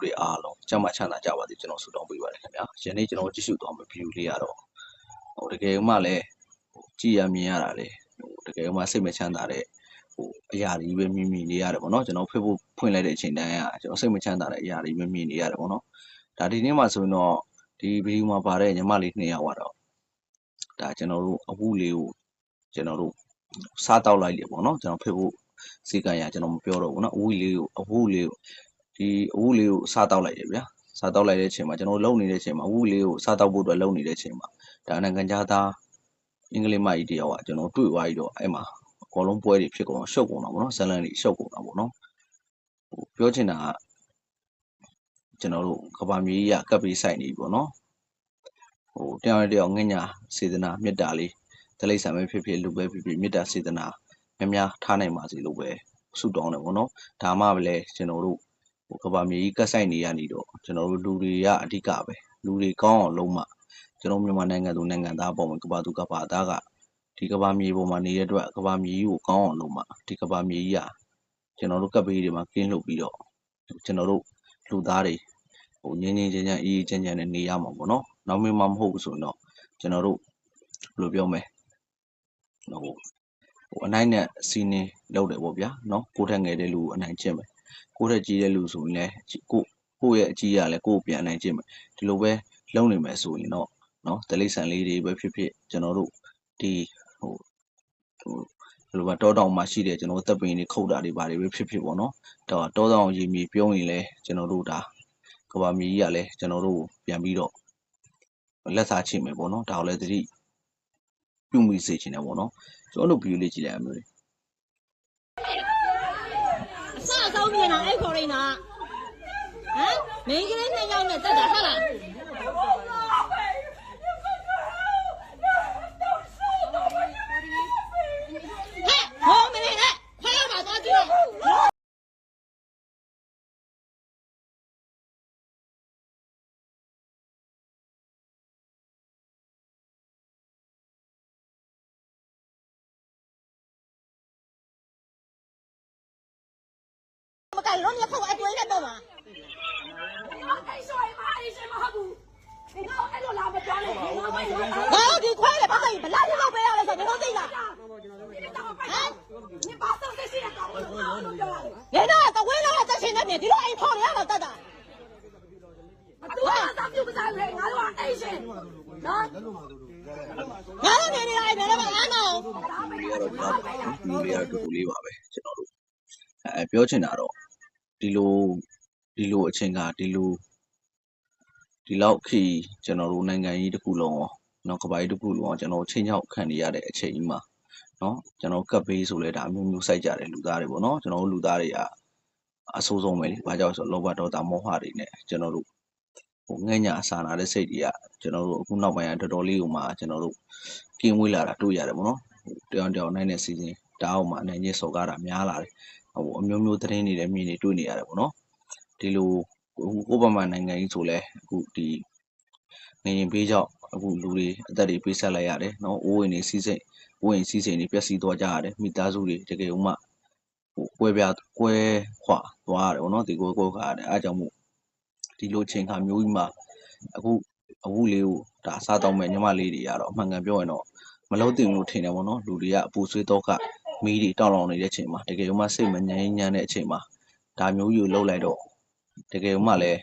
မျိုးတွေအားလုံးကျမ်းမာချမ်းသာကြပါစေကျွန်တော်ဆုတောင်းပေးပါတယ်ခင်ဗျာယနေ့ကျွန်တော်ကြည့်ရှုသွားမယ့် view လေးကတော့ဟိုတကယ်မှလည်းဟိုကြည်ရမြင်ရတာလေဟိုတကယ်မှစိတ်မချမ်းသာတဲ့ဟိုအရာတွေပဲမြင်မြင်နေရတယ်ပေါ့နော်ကျွန်တော်ဖေ့ဖို့ဖွင့်လိုက်တဲ့အချိန်တိုင်းကကျွန်တော်စိတ်မချမ်းသာတဲ့အရာတွေပဲမြင်နေရတယ်ပေါ့နော်ဒါဒီနေ့မှဆိုရင်တော့ဒီ view မှာပါတဲ့ညီမလေးနှစ်ယောက်ကတော့ဒါကျွန်တော်တို့အဝူလေးကိုကျွန်တော်တို့စားတောက်လိုက်လေပေါ့နော်ကျွန်တော်ဖေ့ဖို့စီကံရကျွန်တော်မပြောတော့ဘူးเนาะအဝူလေးကိုအဝူလေးကို ဒီအဝူလေးကိုစားတောက်လိုက်တယ်ဗျာစားတောက်လိုက်တဲ့အချိန်မှာကျွန်တော်လုံနေတဲ့အချိန်မှာအဝူလေးကိုစားတောက်ဖို့အတွက်လုံနေတဲ့အချိန်မှာဒါနိုင်ငံခြားသားအင်္ဂလိပ်မကြီးတယောက်ကကျွန်တော်တွေ့သွားပြီးတော့အဲ့မှာအကုန်လုံးပွဲတွေဖြစ်ကုန်တော့ရှုပ်ကုန်တာပေါ့နော်ဇလန်တွေရှုပ်ကုန်တာပေါ့နော်ဟိုပြောချင်တာကကျွန်တော်တို့ကဘာမြေကြီးကကပ်ပြီးဆိုင်နေပြီပေါ့နော်ဟိုတယောက်နဲ့တယောက်ငှညာစေတနာမေတ္တာလေးတလိ္ဆာပဲဖြစ်ဖြစ်လူပဲဖြစ်ဖြစ်မေတ္တာစေတနာများများထားနိုင်ပါစေလို့ပဲဆုတောင်းတယ်ပေါ့နော်ဒါမှပဲလေကျွန်တော်တို့ ဟိုကဘာမြေကြီးကတ်ဆိုင်နေရနေတော့ကျွန်တော်တို့လူတွေကအဓိကပဲလူတွေကောင်းအောင်လုံးမှကျွန်တော်မြန်မာနိုင်ငံသူနိုင်ငံသားပေါ့မှာကဘာသူကဘာသားကဒီကဘာမြေပေါ်မှာနေတဲ့အတွက်ကဘာမြေကြီးကိုကောင်းအောင်လုံးမှဒီကဘာမြေကြီးကကျွန်တော်တို့ကပ်ပေးတွေမှာကင်းလှုပ်ပြီးတော့ကျွန်တော်တို့လူသားတွေဟိုငင်းငင်းချမ်းချမ်းအေးအေးချမ်းချမ်းနဲ့နေရမှာပေါ့နော်နောက်မင်းမမဟုတ်ဘူးဆိုရင်တော့ကျွန်တော်တို့ဘယ်လိုပြောမလဲဟိုဟိုအနိုင်နဲ့စီးနေလောက်တယ်ပေါ့ဗျာနော်ကိုယ်ထက်ငယ်တဲ့လူကိုအနိုင်ကျင့်မယ် ကိုယ့်ထက်ကြီးတဲ့လူဆိုရင်လည်းကိုကိုယ့်ရဲ့အကြီးရလည်းကိုယ့်ကိုပြန်နိုင်ခြင်းပဲဒီလိုပဲလုံနေမယ်ဆိုရင်တော့နော်တလိษံလေးတွေပဲဖြစ်ဖြစ်ကျွန်တော်တို့ဒီဟိုဟိုဘယ်လိုပါတောတောင်မှာရှိတဲ့ကျွန်တော်တပ်ပင်တွေခုတ်တာတွေဘာတွေပဲဖြစ်ဖြစ်ပေါ့နော်တော့တောတောင်ရေမြေပြုံးရင်လည်းကျွန်တော်တို့ဒါကဘာမြေကြီးကလည်းကျွန်တော်တို့ပြန်ပြီးတော့လက်စားချိမယ်ပေါ့နော်ဒါကိုလည်းသတိပြုမိစေချင်တယ်ပေါ့နော်ကျွန်တော်တို့ဗီဒီယိုလေးကြည့်လိုက်ရမယ် အစအဆုံးမြင်တာအဲ့ခေါ်ရင်းကဟမ်မင်းကလေးနှစ်ယောက်နဲ့တက်တာဟုတ်လားဟဲ့ဟောမနေနဲ့ခွဲရပါသွားကြည့် တော့မကလုံးရခောက်အတွေ့နဲ့တော့မှာငါတို့ဒီခွဲတယ်ပတ်သက်ရင်ဘလောက်လောက်ပေးရလဲဆိုတော့တို့သိလားဟမ်နေတော့တဝင်းလောက်တက်ရှင်နေတယ်ဒီလိုအိမ်ခေါ်ရတော့တတ်တာငါတို့နေနေလိုက်တယ်လည်းမအားတော့ဒီလေးကတော့တူတူလေးပါပဲကျွန်တော်တို့အဲပြောချင်တာတော့ ဒီလိုဒီလိုအချိန်ကဒီလိုဒီလောက်ခီကျွန်တော်တို့နိုင်ငံကြီးတစ်ခုလုံးရောနော်ကမ္ဘာကြီးတစ်ခုလုံးရောကျွန်တော်ချင်းချောက်ခံနေရတဲ့အချိန်ကြီးမှာနော်ကျွန်တော်ကပ်ဘေးဆိုလဲဒါအမျိုးမျိုးစိုက်ကြတယ်လူသားတွေပေါ့နော်ကျွန်တော်တို့လူသားတွေကအဆိုးဆုံးပဲလေဘာကြောင့်လဲဆိုတော့လောဘဒေါသမောဟတွေနဲ့ကျွန်တော်တို့ဟိုငဲ့ညာစာနာတဲ့စိတ်တွေကကျွန်တော်တို့အခုနောက်ပိုင်းကတော်တော်လေးဟိုမှာကျွန်တော်တို့ကင်းဝေးလာတာတွေ့ရတယ်ပေါ့နော်တယောက်တယောက်နိုင်တဲ့စီစဉ်တားအောင်မှာအနေနဲ့စော်ကားတာများလာတယ် ဟိုအမျိုးမျိုးသတင်းတွေလည်းမြင်နေတွေ့နေရတယ်ပေါ့နော်ဒီလိုအခုကိုယ့်ဘက်မှာနိုင်ငံကြီးဆိုလဲအခုဒီနေရင်ပေးကြောက်အခုလူတွေအသက်တွေပေးဆက်လိုက်ရတယ်နော်အိုးဝင်နေစီးစိမ်အိုးဝင်စီးစိမ်တွေပျက်စီးသွားကြရတယ်မိသားစုတွေတကယ်ဥမှဟိုကွဲပြားကွဲခွာသွားရတယ်ပေါ့နော်ဒီကိုကိုယ်ခါရတယ်အားကြောင့်မို့ဒီလိုချိန်ခါမျိုးကြီးမှာအခုအခုလေးကိုဒါစားတော့မဲ့ညီမလေးတွေကတော့အမှန်ကန်ပြောရင်တော့မလုံးတင်လို့ထင်တယ်ပေါ့နော်လူတွေကအပူဆွေးတော့က မီးတွေတောက်လောင်နေတဲ့အချိန်မှာတကယ်လို့မှစိတ်မငြိမ်းချမ်းတဲ့အချိန်မှာဒါမျိုးကြီးကိုလှုပ်လိုက်တော့တကယ်လို့မှလည်း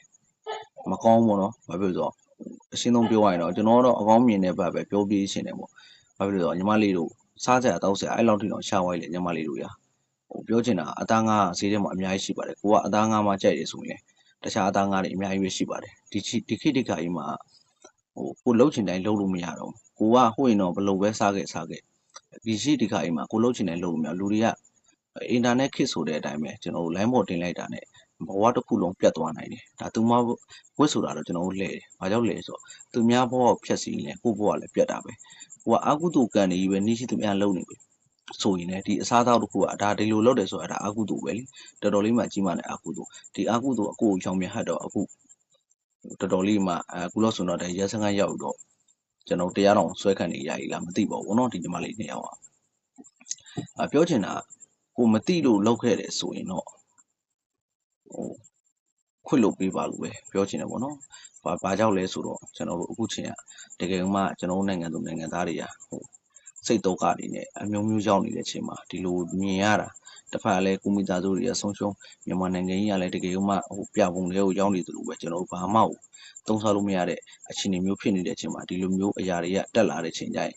မကောင်းဘူးပေါ့နော်ဘာဖြစ်လို့လဲဆိုတော့အရှင်းဆုံးပြောရရင်တော့ကျွန်တော်တော့အကောင်းမြင်တဲ့ဘက်ပဲပြောပြရှင်တယ်ပေါ့ဘာဖြစ်လို့လဲဆိုတော့ညီမလေးတို့စားကြတောက်စရာအဲ့လောက်ထိတော့ရှာဝိုင်းလေညီမလေးတို့ရာဟိုပြောချင်တာအသားငါးဈေးထဲမှာအများကြီးရှိပါတယ်ကိုကအသားငါးမှကြိုက်တယ်ဆိုရင်လည်းတခြားအသားငါးတွေအများကြီးပဲရှိပါတယ်ဒီချိဒီခိတိခါကြီးမှာဟိုကိုလှုပ်ချင်တိုင်းလှုပ်လို့မရတော့ဘူးကိုကဟိုရင်တော့ဘယ်လိုပဲစားခဲ့စားခဲ့ ဒီရှိဒီခါအိမ်မှာကိုလှုပ်ချင်တယ်လှုပ်လို့မရလူတွေက အင်တာနက်ခေတ်ဆိုတဲ့အတိုင်းပဲကျွန်တော်တို့ line ပေါ်တင်လိုက်တာနဲ့ဘဝတစ်ခုလုံးပြတ်သွားနိုင်တယ်ဒါသူမဝတ်ဆိုတာတော့ကျွန်တော်တို့လှည့်တယ်ဘာကြောင့်လဲဆိုတော့သူများဘဝကိုဖြတ်စီရင်ကိုယ့်ဘဝလည်းပြတ်တာပဲကိုကအကုသိုလ်ကံနေကြီးပဲနေရှိသူများလှုပ်နေပြီဆိုရင်လည်းဒီအစားအသောက်တစ်ခုကဒါဒီလိုလုပ်တယ်ဆိုတာဒါအကုသိုလ်ပဲလေတော်တော်လေးမှကြီးမားတဲ့အကုသိုလ်ဒီအကုသိုလ်အကိုကိုချောင်မြတ်ဟတ်တော့အခုတော်တော်လေးမှအခုလို့ဆိုတော့ဒါရဲစခန်းရောက်တော့ ကျွန်တော်တရားတော်ဆွဲခံနေရည်လားမသိပါဘူးเนาะဒီညီမလေးနှစ်ယောက်ကအာပြောချင်တာကိုမသိလို့လောက်ခဲ့တယ်ဆိုရင်တော့ဟိုခွင့်လို့ပေးပါလို့ပဲပြောချင်တယ်ပေါ့နော်ဘာဘာကြောင့်လဲဆိုတော့ကျွန်တော်တို့အခုချိန်ကတကယ်မှကျွန်တော်တို့နိုင်ငံသူနိုင်ငံသားတွေကဟို စိတ်တော့ကတွေနဲ့အမျိုးမျိုးရောက်နေတဲ့ချိန်မှာဒီလိုမြင်ရတာတစ်ဖက်ကလည်းကုမိသားစုတွေကဆုံးရှုံးမြန်မာနိုင်ငံကြီးကလည်းတကယ်မှဟိုပြပုံတွေကိုရောက်နေသလိုပဲကျွန်တော်တို့ဘာမှသုံးစားလို့မရတဲ့အခြေအနေမျိုးဖြစ်နေတဲ့ချိန်မှာဒီလိုမျိုးအရာတွေကတက်လာတဲ့ချိန်ကျရင်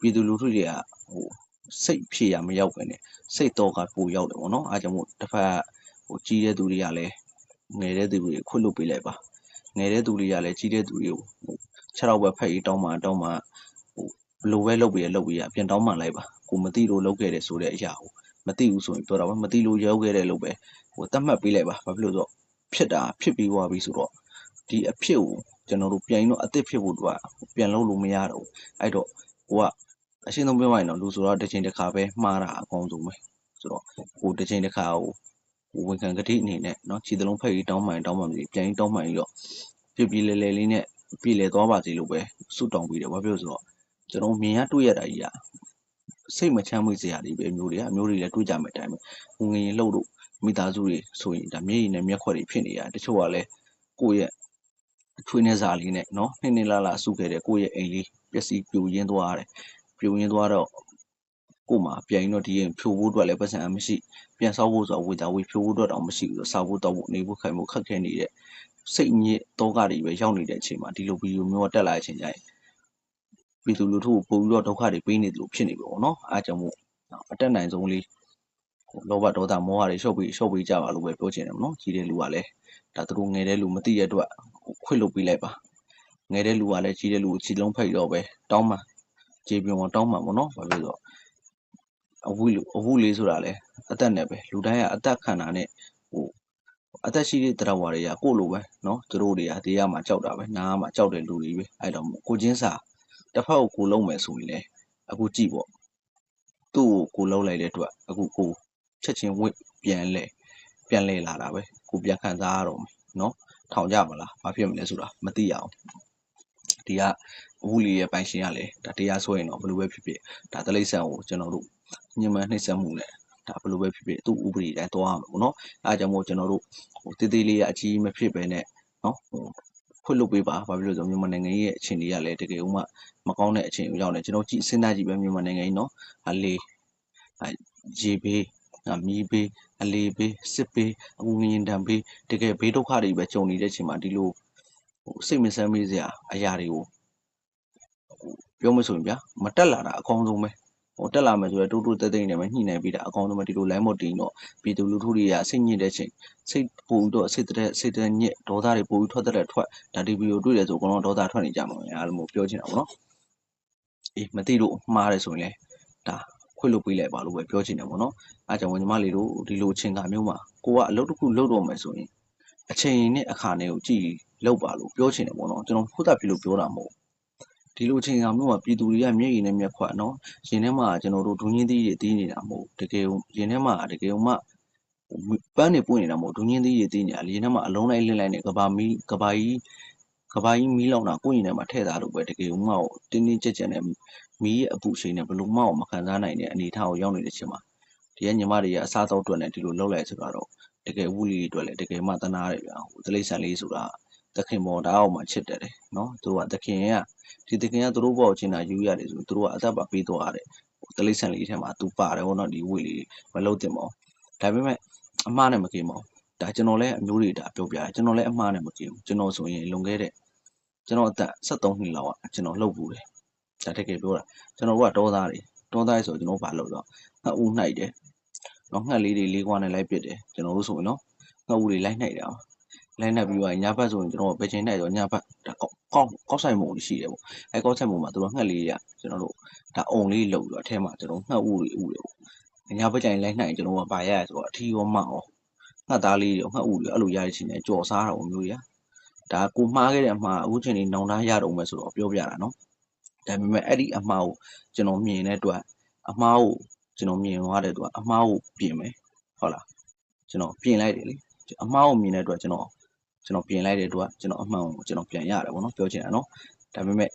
ပြည်သူလူထုတွေကဟိုစိတ်ဖြေရမရောက်ပဲနဲ့စိတ်တော့ကပိုရောက်တယ်ပေါ့နော်အားကြောင့်မို့တစ်ဖက်ကဟိုကြီးတဲ့သူတွေကလည်းငယ်တဲ့သူတွေခွတ်လွတ်ပေးလိုက်ပါငယ်တဲ့သူတွေကလည်းကြီးတဲ့သူတွေကိုဟိုခြေတော့ပဲဖက်ပြီးတောင်းမှတောင်းမှဟို ဘလိုပဲလုပ်ပြီးရလုပ်ပြီးရပြန်တောင်းမှလိုက်ပါကိုမသိလို့လုပ်ခဲ့တယ်ဆိုတဲ့အရာကိုမသိဘူးဆိုရင်ပြောတာပါမသိလို့ရောက်ခဲ့တယ်လို့ပဲဟိုတတ်မှတ်ပေးလိုက်ပါဘာဖြစ်လို့ဆိုတော့ဖြစ်တာဖြစ်ပြီးသွားပြီဆိုတော့ဒီအဖြစ်ကိုကျွန်တော်တို့ပြန်ရင်တော့အသစ်ဖြစ်ဖို့တော့ပြန်လုပ်လို့မရတော့ဘူးအဲ့တော့ကိုကအရှင်းဆုံးပြောရရင်တော့လူဆိုတော့တစ်ချိန်တစ်ခါပဲမှားတာအကောင်းဆုံးပဲဆိုတော့ကိုတစ်ချိန်တစ်ခါကိုဟိုဝန်ခံကတိအနေနဲ့เนาะခြေသလုံးဖက်ပြီးတောင်းမှန်တောင်းမှန်ပြီးပြန်ရင်တောင်းမှန်ပြီးတော့ပြပြလဲလဲလေးနဲ့ပြည်လဲသွားပါစေလို့ပဲဆုတောင်းပြီးတယ်ဘာဖြစ်လို့ဆိုတော့ ကျွန်တော်မြင်ရတွေ့ရတာကြီးอ่ะစိတ်မချမ်းမြေ့စရာတွေပဲအမျိုးတွေကအမျိုးတွေလည်းတွေ့ကြမယ်အတိုင်းပဲငငရင်လှုပ်လို့မိသားစုတွေဆိုရင်ဒါမျက်ရည်နဲ့မျက်ခွက်တွေဖြစ်နေရတချို့ကလည်းကိုယ့်ရဲ့ထွေးနေစားလေးနဲ့เนาะနှစ်နှစ်လာလာစုခဲ့တဲ့ကိုယ့်ရဲ့အိမ်လေးပျက်စီးပြိုရင်းသွားရတယ်ပြိုရင်းသွားတော့ကို့မှာပြန်ရင်တော့ဒီရင်ဖြိုဖို့အတွက်လည်းပတ်စံမရှိပြန်ဆောက်ဖို့ဆိုတော့ဝေတာဝေဖြိုဖို့အတွက်တော့မရှိဘူးဆိုဆောက်ဖို့တော့ဖို့နေဖို့ခိုင်ဖို့ခက်ခဲနေတဲ့စိတ်ညစ်တော့ကတွေပဲရောက်နေတဲ့အချိန်မှာဒီလိုဗီဒီယိုမျိုးတက်လာတဲ့အချိန်ကျရင် ပြည်သူလူထုကိုပို့ပြီးတော့ဒုက္ခတွေပေးနေတယ်လို့ဖြစ်နေပြီပေါ့နော်အားကြောင့်မို့အတက်နိုင်ဆုံးလေးဟိုလောဘဒေါသမောဟတွေရှုပ်ပြီးရှုပ်ပြီးကြပါလို့ပဲပြောချင်တယ်ပေါ့နော်ကြီးတဲ့လူကလည်းဒါသူတို့ငယ်တဲ့လူမသိရတဲ့အတွက်ခွင့်လုပ်ပေးလိုက်ပါငယ်တဲ့လူကလည်းကြီးတဲ့လူကိုခြေလုံးဖိတ်တော့ပဲတောင်းမှခြေပြုံအောင်တောင်းမှပေါ့နော်ဘာဖြစ်လို့အဝိလူအဝိလေးဆိုတာလေအသက်နဲ့ပဲလူတိုင်းကအသက်ခံတာနဲ့ဟိုအသက်ရှိတဲ့တရားဝါတွေကကိုယ့်လိုပဲเนาะသူတို့တွေကတရားမှာကြောက်တာပဲနားမှာကြောက်တဲ့လူတွေပဲအဲ့တော့ကိုချင်းစာ တစ်ဖက်ကိုကိုလုံးမယ်ဆိုရင်လည်းအခုကြည့်ပေါ့သူ့ကိုကိုလုံးလိုက်တဲ့အတွက်အခုကိုချက်ချင်းဝင့်ပြန်လဲပြန်လဲလာတာပဲကိုပြန်ခံစားရတော့မယ်နော်ထောင်ကြမလားမဖြစ်မလဲဆိုတာမသိရအောင်ဒီကအခုလေးရဲ့ပိုင်ရှင်ကလည်းဒါတရားစွဲရင်တော့ဘယ်လိုပဲဖြစ်ဖြစ်ဒါတလိမ့်ဆန်ကိုကျွန်တော်တို့ညမနှိမ့်ဆက်မှုနဲ့ဒါဘယ်လိုပဲဖြစ်ဖြစ်သူ့ဥပဒေတိုင်းသွားရမှာပေါ့နော်အဲအကြောင်းမို့ကျွန်တော်တို့ဟိုတေးသေးလေးအကြီးမဖြစ်ပဲနဲ့နော်ဟို ခွတ်လုပ်ပေးပါဘာဖြစ်လို့လဲဆိုတော့မြန်မာနိုင်ငံရဲ့အခြေအနေကလည်းတကယ်ဥမှမကောင်းတဲ့အခြေအနေကိုရောက်နေကျွန်တော်ကြည့်စဉ်းစားကြည့်ပဲမြန်မာနိုင်ငံကြီးနော်အလေးအရေဘေးအမီးဘေးအလေးဘေးစစ်ဘေးအကူငရင်တံဘေးတကယ်ဘေးဒုက္ခတွေပဲကြုံနေတဲ့အချိန်မှာဒီလိုဟိုစိတ်မဆမ်းမေးစရာအရာတွေကိုဟိုပြောမဆိုရင်ဗျာမတက်လာတာအကောင်းဆုံးပဲ ဟိုတက်လာမယ်ဆိုတော့တိုးတိုးတက်တက်နဲ့ပဲညှိနှိုင်းပြီးတာအကောင်းဆုံးပဲဒီလို line မတင်တော့ပြည်သူလူထုတွေကစိတ်ညစ်တဲ့ချိန်စိတ်ပူတော့စိတ်တဲ့စိတ်တဲ့ညစ်ဒေါသတွေပူပြီးထွက်တဲ့ထွက်ဒါဒီဗီဒီယိုတွေ့တယ်ဆိုအကုန်လုံးဒေါသထွက်နေကြမှာပဲအားလုံးပြောချင်တာပေါ့နော်အေးမသိလို့မှားတယ်ဆိုရင်လေဒါခွင့်လို့ပေးလိုက်ပါလို့ပဲပြောချင်တယ်ပေါ့နော်အားကြောင့်ညီမလေးတို့ဒီလိုအချိန်ကမျိုးမှာကိုကအလုပ်တစ်ခုလုပ်တော့မယ်ဆိုရင်အချိန်နဲ့အခါနဲ့ကိုကြည့်လောက်ပါလို့ပြောချင်တယ်ပေါ့နော်ကျွန်တော်ခုသက်ပြီလို့ပြောတာမဟုတ် ဒီလိုအချိန်ကမျိုးမှာပြည်သူတွေကမျက်ရည်နဲ့မျက်ခွက်နော်ရင်ထဲမှာကျွန်တော်တို့ဒုညင်းသီးတွေတီးနေတာမဟုတ်တကယ်ရင်ထဲမှာတကယ်မှပန်းနေပွင့်နေတာမဟုတ်ဒုညင်းသီးတွေတီးနေတာလေရင်ထဲမှာအလုံးလိုက်လင်းလိုက်နဲ့ကဘာမီကဘာကြီးကဘာကြီးမီးလောင်တာကိုယ့်ရင်ထဲမှာထည့်ထားလို့ပဲတကယ်မှတင်းတင်းကြပ်ကြပ်နဲ့မီးရဲ့အပူချိန်နဲ့ဘလို့မှမခံစားနိုင်တဲ့အနေအထားကိုရောက်နေတဲ့ချိန်မှာဒီကညီမတွေကအစားတော့အတွက်နဲ့ဒီလိုလုပ်လိုက်ဆိုတော့တကယ်ဝူလီတွေအတွက်လည်းတကယ်မှတနာတယ်ဗျာဟိုတလိဆန်လေးဆိုတာ သခင်ပေါ်တာအောင်မှချစ်တယ်တယ်နော်သူကသခင်ကဒီသခင်ကသူတို့ဘောက်ချင်းတာယူရတယ်ဆိုသူတို့ကအသက်ပါပေးသွားရတယ်ဟိုတလိဆန်လေးထဲမှာသူပါတယ်ဘောနော်ဒီဝီလီမလုပ်တင်ပါဘူးဒါပေမဲ့အမှားနဲ့မကင်းပါဘူးဒါကျွန်တော်လည်းအမျိုးတွေဒါပြောပြတယ်ကျွန်တော်လည်းအမှားနဲ့မကင်းဘူးကျွန်တော်ဆိုရင်လွန်ခဲ့တဲ့ကျွန်တော်အသက်73နှစ်လောက်ကကျွန်တော်လှုပ်ဘူးတယ်ဒါတကယ်ပြောတာကျွန်တော်တို့ကတောသားတွေတောသားဆိုကျွန်တော်ဘာလုပ်တော့ငှက်ဦးနှိုက်တယ်နော်ငှက်လေးတွေလေးခွာနဲ့လိုက်ပစ်တယ်ကျွန်တော်တို့ဆိုရင်နော်ငှက်ဦးတွေလိုက်နှိုက်တာ လိုက်နှက်ပြီးတော့ညဘက်ဆိုရင်ကျွန်တော်ပဲချင်းနှိုက်တော့ညဘက်ဒါကောက်ကောက်ကောက်ဆိုင်မှုရှိတယ်ပေါ့အဲကောက်ဆိုင်မှုမှာသူတို့ငှက်လေးရကျွန်တော်တို့ဒါအုံလေးလှုပ်ပြီးတော့အထဲမှာကျွန်တော်ငှက်ဦးတွေဦးတယ်ပေါ့ညဘက်ကျရင်လိုက်နှိုက်ကျွန်တော်ကပါရရဆိုတော့အထီးရောမအောင်ငှက်သားလေးတွေငှက်ဦးတွေအဲ့လိုရရချင်းနဲ့ကြော်စားတာပေါ့မျိုးရဒါကိုမှားခဲ့တဲ့အမှားအခုချိန်นี้နောင်တရတော့မယ်ဆိုတော့ပြောပြတာနော်ဒါပေမဲ့အဲ့ဒီအမှားကိုကျွန်တော်မြင်တဲ့အတွက်အမှားကိုကျွန်တော်မြင်သွားတဲ့အတွက်အမှားကိုပြင်မယ်ဟုတ်လားကျွန်တော်ပြင်လိုက်တယ်လေအမှားကိုမြင်တဲ့အတွက်ကျွန်တော် ကျွန်တော်ပြင်လိုက်တဲ့အတွက်ကျွန်တော်အမှန်ကိုကျွန်တော်ပြန်ရတယ်ပေါ့နော်ပြောချင်တာနော်ဒါပေမဲ့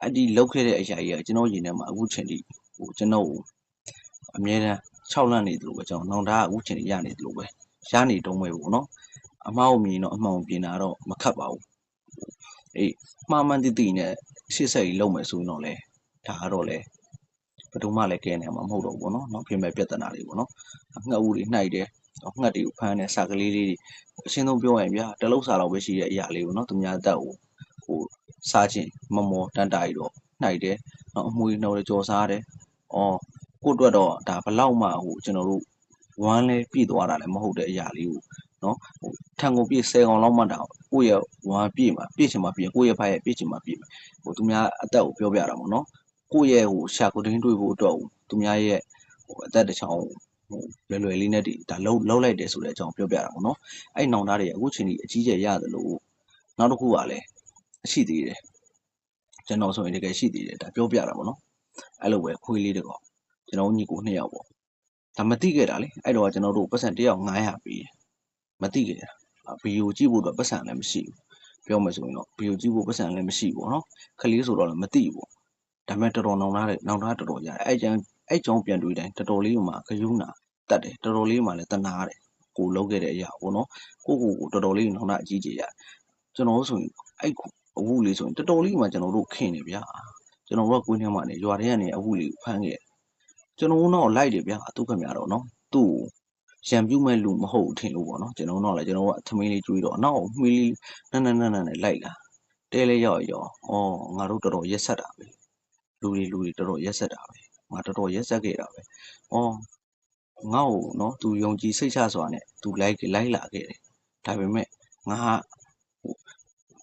အဲ့ဒီလောက်ခဲ့တဲ့အရာကြီးကကျွန်တော်ရင်ထဲမှာအခုချိန်ထိဟိုကျွန်တော်ကိုအမြဲတမ်း6လန့်နေသလိုပဲကျွန်တော်နောင်တကအခုချိန်ထိရနေသလိုပဲရနေတုံးပဲပေါ့နော်အမှားကိုမြင်တော့အမှန်ကိုပြင်တာတော့မခတ်ပါဘူးအေးမှားမှန်တိတိနဲ့ရှေ့ဆက်ကြီးလုံးမယ်ဆိုရင်တော့လေဒါကတော့လေဘယ်သူမှလည်းကဲနေမှာမဟုတ်တော့ဘူးပေါ့နော်နောက်ပြင်မဲ့ပြဿနာတွေပေါ့နော်ငှက်ဦးတွေနှိုက်တယ် ငှက်တွေကိုဖမ်းတယ်စာကလေးလေးတွေအရှင်းဆုံးပြောရရင်ဗျာတလုံးစာတော့ပဲရှိတဲ့အရာလေးပေါ့နော်သူများအသက်ကိုဟိုစားခြင်းမမောတန်တာကြီးတော့နှိုက်တယ်နော်အမွေနှော်တွေကြော်စားတယ်အော်ကို့အတွက်တော့ဒါဘလောက်မှဟိုကျွန်တော်တို့ဝမ်းလဲပြည့်သွားတာလည်းမဟုတ်တဲ့အရာလေးကိုနော်ဟိုထန်ကုန်ပြည့်10កောင်လောက်မှတောင်ကိုယ့်ရဲ့ဝမ်းပြည့်မှာပြည့်ချင်မှာပြည့်ကိုယ့်ရဲ့ဖားရဲ့ပြည့်ချင်မှာပြည့်ဟိုသူများအသက်ကိုပြောပြတာပေါ့နော်ကိုယ့်ရဲ့ဟိုရှာကိုတင်းတွေးဖို့အတွက်သူများရဲ့ဟိုအသက်တစ်ချောင်းဟို လွယ်လွယ်လေးနဲ့ဒီဒါလှုပ်လှုပ်လိုက်တယ်ဆိုတဲ့အကြောင်းပြောပြတာပေါ့နော်အဲ့နောင်သားတွေအခုချိန်ကြီးအကြီးကျယ်ရတယ်လို့နောက်တစ်ခုကလည်းအရှိသေးတယ်ကျွန်တော်ဆိုရင်တကယ်ရှိသေးတယ်ဒါပြောပြတာပေါ့နော်အဲ့လိုပဲခွေးလေးတကောကျွန်တော်ညီကိုနှစ်ယောက်ပေါ့ဒါမတိခဲ့တာလေအဲ့တော့ကျွန်တော်တို့ပတ်စံတစ်ယောက်900ပေးတယ်မတိခဲ့တာဗီဒီယိုကြည့်ဖို့တော့ပတ်စံလည်းမရှိဘူးပြောမှဆိုရင်တော့ဗီဒီယိုကြည့်ဖို့ပတ်စံလည်းမရှိဘူးပေါ့နော်ခလေးဆိုတော့လည်းမတိဘူးဒါပေမဲ့တော်တော်နောင်သားတယ်နောင်သားတော်တော်ရတယ်အဲ့ကျန် အဲ့ကြောင့်ပြန်တွေးတိုင်းတော်တော်လေးမှဂယုနာတတ်တယ်တော်တော်လေးမှလည်းတနာတယ်ကိုလုံးခဲ့တဲ့အရာပေါ့နော်ကိုကိုကိုတော်တော်လေးနောင်သားအကြီးကြီးရတယ်ကျွန်တော်ဆိုရင်အဲ့အဝူလေးဆိုရင်တော်တော်လေးမှကျွန်တော်တို့ခင်နေဗျာကျွန်တော်တို့ကကိုင်းထဲမှာနေရွာထဲကနေအဝူလေးကိုဖမ်းခဲ့ကျွန်တော်တို့တော့လိုက်တယ်ဗျာသူခင်ဗျာတော့နော်သူ့ရံပြူးမဲ့လူမဟုတ်ထင်လို့ပေါ့နော်ကျွန်တော်တို့လည်းကျွန်တော်တို့ကသမီးလေးကျွေးတော့နောက်မှီးလေးနန်းနန်းနန်းနန်းနဲ့လိုက်လာတဲလေးရောက်ရောဩငါတို့တော်တော်ရက်ဆက်တာပဲလူတွေလူတွေတော်တော်ရက်ဆက်တာပဲ ငါတော်တော်ရက်ဆက်ခဲ့တာပဲဩငါ့ကိုနော်သူယုံကြည်စိတ်ချစွာနဲ့သူလိုက်လိုက်လာခဲ့တယ်ဒါပေမဲ့ငါဟို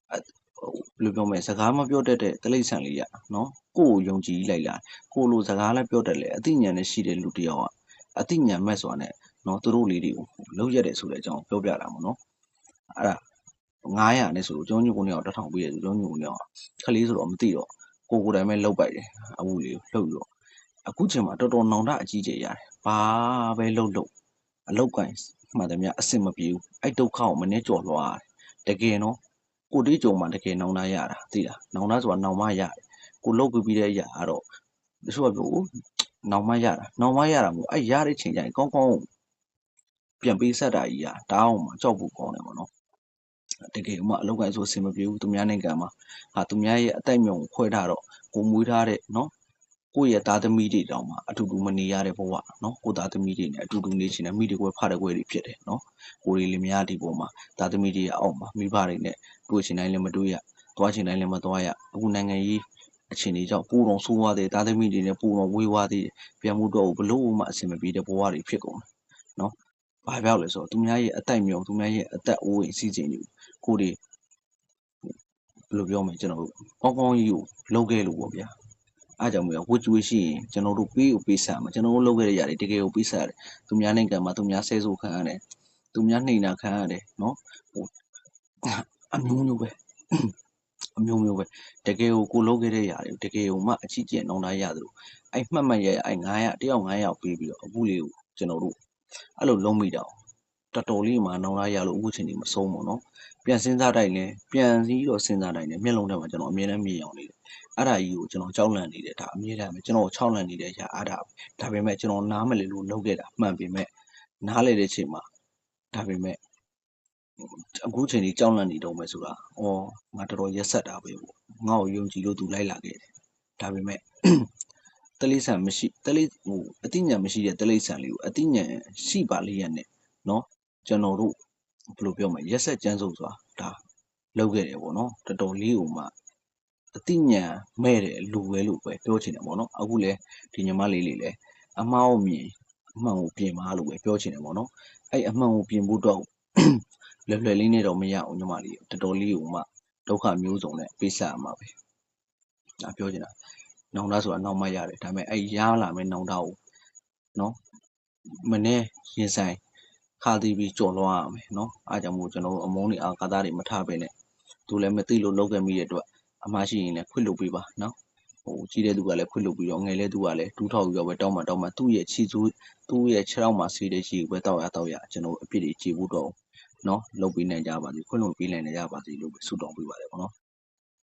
ဘယ်လိုပြောမလဲစကားမပြောတတ်တဲ့တလိษံလေးရနော်ကိုယ်ကိုယုံကြည်လိုက်လာကိုလိုစကားလည်းပြောတတ်လေအသိဉာဏ်နဲ့ရှိတဲ့လူတစ်ယောက်ကအသိဉာဏ်မဲ့စွာနဲ့နော်သူတို့လေးတွေကိုလောက်ရက်တယ်ဆိုတဲ့အကြောင်းပြောပြတာပေါ့နော်အဲ့ဒါ900နဲ့ဆိုတော့ကျွန်တော်ညကိုနေအောင်1000ပေးရတယ်ကျွန်တော်ညကိုနေအောင်ခလေးဆိုတော့မသိတော့ကိုကိုယ်တိုင်ပဲလောက်ပိုက်တယ်အမှုလေးကိုလှုပ်ပြီးတော့ အခုချိန်မှာတော်တော်နောင်တအကြီးကျယ်ရတယ်ဘာပဲလှုပ်လှုပ်အလောက်ကန်မှန်တယ်များအစင်မပြေဘူးအဲ့ဒုက္ခကိုမနှဲကြော်လွှားရတယ်တကယ်နော်ကိုတိကြုံမှာတကယ်နောင်တရတာသိလားနောင်တဆိုတာနောင်မရတယ်ကိုလှုပ်ပြီးပြီးတဲ့အရာကတော့တချို့ကပြောနောင်မရတာနောင်မရတာမို့အဲ့ရတဲ့ချိန်ကျရင်ကောင်းကောင်းပြန်ပေးဆက်တာကြီးอ่ะတောင်းအောင်ကြောက်ဖို့ကောင်းတယ်ပေါ့နော်တကယ်မှအလောက်ကန်ဆိုအဆင်မပြေဘူးသူများနိုင်ငံမှာဟာသူများရဲ့အတိုက်မြုံခွဲထားတော့ကိုမွေးထားတဲ့နော် ကိုယ့်ရဲ့သားသမီးတွေတောင်မှအတူတူမနေရတဲ့ဘဝနော်ကိုသားသမီးတွေနဲ့အတူတူနေချင်တယ်မိတွေကွဲဖတဲ့ကွဲတွေဖြစ်တယ်နော်ကိုရီလေးများဒီပေါ်မှာသားသမီးတွေအောက်မှာမိဘတွေနဲ့တွေ့ချင်တိုင်းလည်းမတွေ့ရသွားချင်တိုင်းလည်းမသွားရအခုနိုင်ငံရေးအခြေအနေကြောင့်ပူတော်ဆိုးသွားတဲ့သားသမီးတွေနဲ့ပူတော်ဝေးသွားတဲ့ပြန်မှုတော့ဘလို့မှအဆင်မပြေတဲ့ဘဝတွေဖြစ်ကုန်တယ်နော်ဘာပြောက်လဲဆိုတော့သူများရဲ့အတိုက်မြုံသူများရဲ့အသက်အိုးအိမ်စီးစိမ်တွေကိုတွေဘယ်လိုပြောမလဲကျွန်တော်တို့ကောင်းကောင်းကြီးကိုလုပ်ခဲ့လို့ပေါ့ဗျာ အားကြောင့်မို့ဝတ်ကျွေးရှိရင်ကျွန်တော်တို့ပေးကိုပေးဆမှာကျွန်တော်တို့လုပ်ခဲ့တဲ့ຢာတွေတကယ်ကိုပေးဆရတယ်သူများနိုင်ငံမှာသူများဆဲဆိုခံရတယ်သူများနှိမ်တာခံရတယ်နော်ဟိုအမျိုးမျိုးပဲအမျိုးမျိုးပဲတကယ်ကိုကိုလုပ်ခဲ့တဲ့ຢာတွေတကယ်ကိုမှအချစ်ကျင့်နှောင်းသားရတယ်လို့အဲ့မှတ်မှတ်ရရအဲ့900တယောက်900ပေးပြီးတော့အခုလေးကိုကျွန်တော်တို့အဲ့လိုလုံးမိတာတော်တော်လေးမှနှောင်းသားရလို့အခုချိန်ဒီမဆုံးဘူးနော်ပြန်စဉ်းစားတိုင်းလဲပြန်ပြီးတော့စဉ်းစားတိုင်းလဲမျက်လုံးထဲမှာကျွန်တော်အမြဲတမ်းမြင်အောင်နေတယ် အဲ့ဒါကြီးကိုကျွန်တော်ကြောက်လန့်နေတယ်ဒါအမြဲတမ်းပဲကျွန်တော်6လန့်နေတဲ့အရာအားဒါဒါပေမဲ့ကျွန်တော်နားမလည်လို့လုပ်ခဲ့တာမှန်ပေမဲ့နားလေတဲ့ချိန်မှာဒါပေမဲ့အခုချိန်ကြီးကြောက်လန့်နေတော့မယ်ဆိုတာဩငါတော်တော်ရက်ဆက်တာပဲပေါ့ငါ့ကိုယုံကြည်လို့သူလိုက်လာခဲ့တယ်ဒါပေမဲ့တလိษံမရှိတလိဟိုအတိညာမရှိတဲ့တလိษံလေးကိုအတိညာရှိပါလိမ့်ရနဲ့เนาะကျွန်တော်တို့ဘယ်လိုပြောမလဲရက်ဆက်ကြမ်းစုပ်စွာဒါလုပ်ခဲ့တယ်ပေါ့နော်တော်တော်လေးကိုမှ အတိညာမဲ့တယ်လူပဲလို့ပဲပြောချင်တယ်ပေါ့နော်အခုလဲဒီညီမလေးလေးလဲအမှားကိုမြင်အမှန်ကိုပြင်ပါလို့ပဲပြောချင်တယ်ပေါ့နော်အဲ့အမှန်ကိုပြင်ဖို့တော့လွယ်လွယ်လေးနဲ့တော့မရအောင်ညီမလေးတော်တော်လေးကိုမှဒုက္ခမျိုးစုံနဲ့ပေးဆက်ရမှာပဲဒါပြောချင်တာနောင်တဆိုတာနောက်မှရတယ်ဒါပေမဲ့အဲ့ရလာမယ့်နောင်တကိုနော်မနေ့ရင်ဆိုင်ခါတီးပြီးကြော်လွှားရမယ်နော်အားကြောင့်မို့ကျွန်တော်တို့အမုန်းတွေအာကာသတွေမထားပဲနဲ့သူလည်းမသိလို့လောက်ခဲ့မိတဲ့အတွက် အမှားရှိရင်လည်းခွင့်လုပ်ပေးပါနော်ဟိုကြီးတဲ့သူကလည်းခွင့်လုပ်ပြီးတော့ငယ်တဲ့သူကလည်းဒူးထောက်ပြီးတော့ပဲတောင်းမှတောင်းမှသူ့ရဲ့ခြေစူးသူ့ရဲ့ခြေထောက်မှာဆေးတဲ့ခြေကိုပဲတောက်ရတောက်ရကျွန်တော်အပြစ်တွေခြေဖို့တော့နော်လုပ်ပေးနိုင်ကြပါစေခွင့်လုပ်ပေးနိုင်ကြပါစေလို့ပဲဆုတောင်းပေးပါတယ်ပေါ့နော်